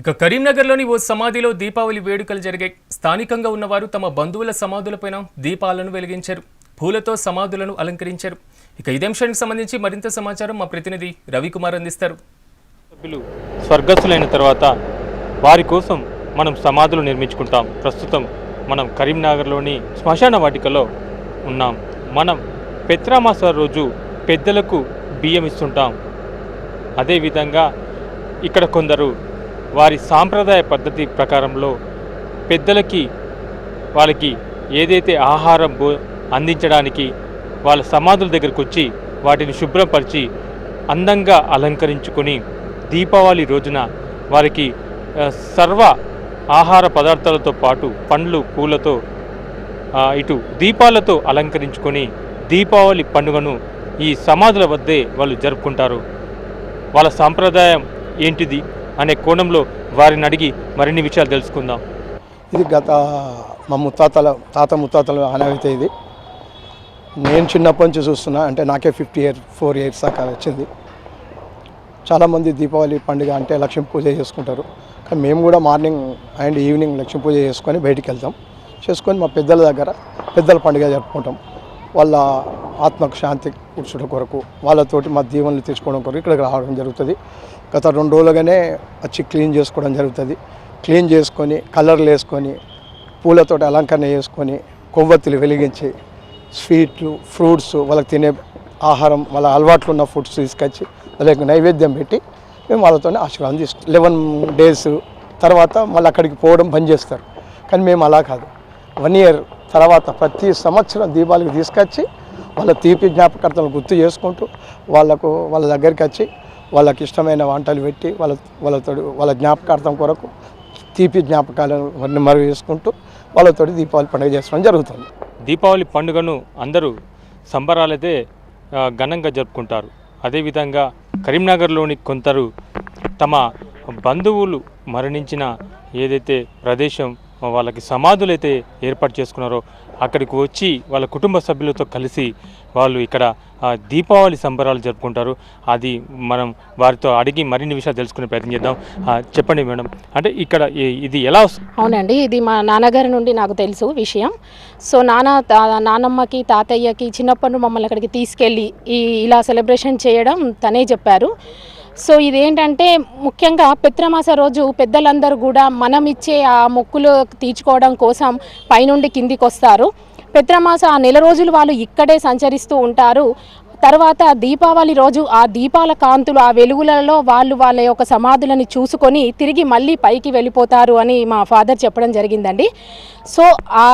ఇక కరీంనగర్లోని ఓ సమాధిలో దీపావళి వేడుకలు జరిగాయి స్థానికంగా ఉన్నవారు తమ బంధువుల సమాధులపైన దీపాలను వెలిగించారు. పూలతో సమాధులను అలంకరించారు. ఇక ఇదే అంశానికి సంబంధించి మరింత సమాచారం మా ప్రతినిధి రవికుమార్ అందిస్తారు. సభ్యులు స్వర్గస్థులైన తర్వాత వారి కోసం మనం సమాధులు నిర్మించుకుంటాం. ప్రస్తుతం మనం కరీంనగర్లోని శ్మశాన వాటికలో ఉన్నాం. మనం పెత్రామాస రోజు పెద్దలకు బియ్యం ఇస్తుంటాం. అదేవిధంగా ఇక్కడ కొందరు వారి సాంప్రదాయ పద్ధతి ప్రకారంలో పెద్దలకి వాళ్ళకి ఏదైతే ఆహారం అందించడానికి వాళ్ళ సమాధుల దగ్గరకు వచ్చి వాటిని శుభ్రపరిచి అందంగా అలంకరించుకొని దీపావళి రోజున వారికి సర్వ ఆహార పదార్థాలతో పాటు పండ్లు పూలతో ఇటు దీపాలతో అలంకరించుకొని దీపావళి పండుగను ఈ సమాధుల వద్దే వాళ్ళు జరుపుకుంటారు. వాళ్ళ సాంప్రదాయం ఏంటిది? అనే కోణంలో వారిని అడిగి మరిన్ని విషయాలు తెలుసుకుందాం. ఇది గత మా ముత్తాతల తాత ముత్తాతల ఆనవాయితీ ఇది. నేను చిన్నప్పటి నుంచి చూస్తున్నా అంటే నాకే ఫిఫ్టీ ఇయర్ ఫోర్ ఇయర్స్ దాకా వచ్చింది. చాలామంది దీపావళి పండుగ అంటే లక్ష్మీ పూజ చేసుకుంటారు. కానీ మేము కూడా morning and evening Lakshmi puja చేసుకొని బయటికి వెళ్తాం. చేసుకొని మా పెద్దల దగ్గర పెద్దల పండుగ జరుపుకుంటాం. వాళ్ళ ఆత్మకు శాంతి కూర్చడం కొరకు వాళ్ళతోటి మా దీవెనలు తెచ్చుకోవడం కొరకు ఇక్కడికి రావడం జరుగుతుంది. గత రెండు రోజులుగానే వచ్చి క్లీన్ చేసుకోవడం జరుగుతుంది. క్లీన్ చేసుకొని కలర్లు వేసుకొని పూలతోటి అలంకరణ చేసుకొని కొవ్వొత్తులు వెలిగించి స్వీట్లు ఫ్రూట్స్ వాళ్ళకి తినే ఆహారం వాళ్ళ అలవాట్లు ఉన్న ఫుడ్స్ తీసుకొచ్చి వాళ్ళకి నైవేద్యం పెట్టి మేము వాళ్ళతో ఆశీర్వాదం తీసుకుంటాం లెవెన్ డేస్ తర్వాత మళ్ళీ అక్కడికి పోవడం బంద్ చేస్తారు. కానీ మేము అలా కాదు. వన్ ఇయర్ తర్వాత ప్రతి సంవత్సరం దీపావళికి తీసుకొచ్చి వాళ్ళ తీపి జ్ఞాపకర్తలను గుర్తు చేసుకుంటూ వాళ్ళకు వాళ్ళ దగ్గరికి వచ్చి వాళ్ళకి ఇష్టమైన వంటలు పెట్టి వాళ్ళ వాళ్ళతో వాళ్ళ జ్ఞాపకార్థం కొరకు తీపి జ్ఞాపకాలను మరుగు చేసుకుంటూ వాళ్ళతో దీపావళి పండుగ చేసుకోవడం జరుగుతుంది. దీపావళి పండుగను అందరూ సంబరాలైతే ఘనంగా జరుపుకుంటారు. అదేవిధంగా కరీంనగర్లోని కొందరు తమ బంధువులు మరణించిన ఏదైతే ప్రదేశం వాళ్ళకి సమాధులు అయితే ఏర్పాటు చేసుకున్నారో అక్కడికి వచ్చి వాళ్ళ కుటుంబ సభ్యులతో కలిసి వాళ్ళు ఇక్కడ దీపావళి సంబరాలు జరుపుకుంటారు. అది మనం వారితో అడిగి మరిన్ని విషయాలు తెలుసుకునే ప్రయత్నం చేద్దాం. చెప్పండి మేడం. అంటే ఇక్కడ ఇది ఎలా అవునండి ఇది మా నాన్నగారి నుండి నాకు తెలుసు విషయం. సో నాన్న నానమ్మకి తాతయ్యకి చిన్నప్పటి మమ్మల్ని అక్కడికి తీసుకెళ్ళి ఈ ఇలా సెలబ్రేషన్ చేయడం తనే చెప్పారు. సో ఇదేంటంటే ముఖ్యంగా పిత్రమాస రోజు పెద్దలందరూ కూడా మనం ఇచ్చే ఆ మొక్కులు తీర్చుకోవడం కోసం పైనుండి కిందికి వస్తారు పిత్రమాస ఆ నెల రోజులు వాళ్ళు ఇక్కడే సంచరిస్తూ ఉంటారు. తర్వాత దీపావళి రోజు ఆ దీపాల కాంతులు ఆ వెలుగులలో వాళ్ళు వాళ్ళ యొక్క సమాధులని చూసుకొని తిరిగి మళ్ళీ పైకి వెళ్ళిపోతారు అని మా ఫాదర్ చెప్పడం జరిగిందండి. సో ఆ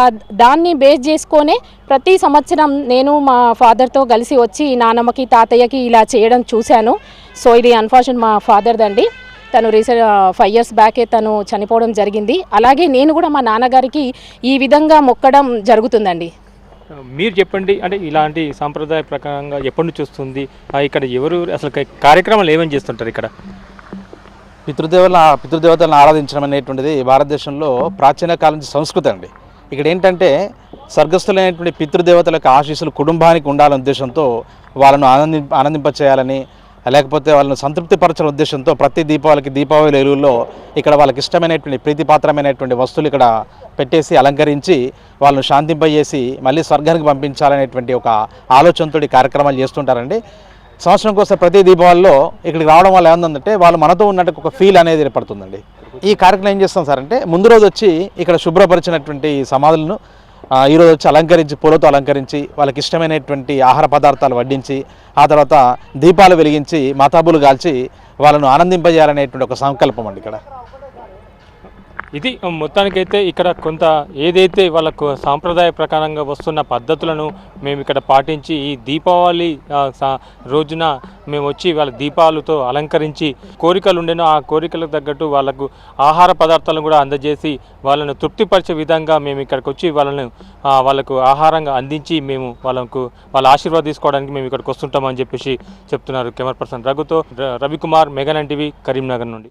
దాన్ని బేస్ చేసుకొనే ప్రతి సంవత్సరం నేను మా ఫాదర్తో కలిసి వచ్చి నానమ్మకి తాతయ్యకి ఇలా చేయడం చూశాను. సో ఇది అన్ఫార్చునేట్ మా ఫాదర్దండి. తను రీసెంట్ ఫైవ్ ఇయర్స్ బ్యాకే తను చనిపోవడం జరిగింది. అలాగే నేను కూడా మా నాన్నగారికి ఈ విధంగా మొక్కడం జరుగుతుందండి. మీరు చెప్పండి అంటే ఇలాంటి సాంప్రదాయ ప్రకారంగా ఎప్పటి నుంచి వస్తుంది? ఇక్కడ ఎవరు అసలు కార్యక్రమాలు ఏమేమి చేస్తుంటారు ఇక్కడ? పితృదేవుల పితృదేవతలను ఆరాధించడం అనేటువంటిది భారతదేశంలో ప్రాచీన కాలం నుంచి సంస్కృతి అండి. ఇక్కడ ఏంటంటే స్వర్గస్థులైనటువంటి పితృదేవతలకు ఆశీస్సులు కుటుంబానికి ఉండాలనే ఉద్దేశంతో వాళ్ళను ఆనంది ఆనందింపచేయాలని లేకపోతే వాళ్ళని సంతృప్తిపరచని ఉద్దేశంతో ప్రతి దీపావళికి దీపావళి ఎరువుల్లో ఇక్కడ వాళ్ళకి ఇష్టమైనటువంటి ప్రీతిపాత్రమైనటువంటి వస్తువులు ఇక్కడ పెట్టేసి అలంకరించి వాళ్ళను శాంతింపజేసి మళ్ళీ స్వర్గానికి పంపించాలనేటువంటి ఒక ఆలోచనతో కార్యక్రమాలు చేస్తుంటారండి. సంవత్సరం కోసం ప్రతి దీపావళిలో ఇక్కడికి రావడం వల్ల ఏంటంటే వాళ్ళు మనతో ఉన్నట్టు ఒక ఫీల్ అనేది ఏర్పడుతుందండి. ఈ కార్యక్రమం ఏం చేస్తాం సార్ అంటే ముందు రోజు వచ్చి ఇక్కడ శుభ్రపరిచినటువంటి సమాధులను ఈరోజు ఈ రోజు వచ్చి అలంకరించి పూలతో అలంకరించి వాళ్ళకి ఇష్టమైనటువంటి ఆహార పదార్థాలు వడ్డించి ఆ తర్వాత దీపాలు వెలిగించి మతాబులు కాల్చి వాళ్ళను ఆనందింపజేయాలనేటువంటి ఒక సంకల్పం అండి ఇక్కడ. ఇది మొత్తానికైతే ఇక్కడ కొంత ఏదైతే వాళ్ళకు సాంప్రదాయ ప్రకారంగా వస్తున్న పద్ధతులను మేము ఇక్కడ పాటించి ఈ దీపావళి సా- రోజున మేము వచ్చి వాళ్ళ దీపాలతో అలంకరించి కోరికలు ఉండేనో. ఆ కోరికలకు తగ్గట్టు వాళ్ళకు ఆహార పదార్థాలను కూడా అందజేసి వాళ్ళను తృప్తిపరిచే విధంగా మేము ఇక్కడికి వచ్చి వాళ్ళను వాళ్ళకు ఆహారంగా అందించి మేము వాళ్ళకు వాళ్ళ ఆశీర్వాదం తీసుకోవడానికి మేము ఇక్కడికి వస్తుంటామని చెప్పేసి చెప్తున్నారు కెమెరా పర్సన్ రఘుతో. ర- రవికుమార్ మెగనంటివి టీవీ కరీంనగర్ నుండి.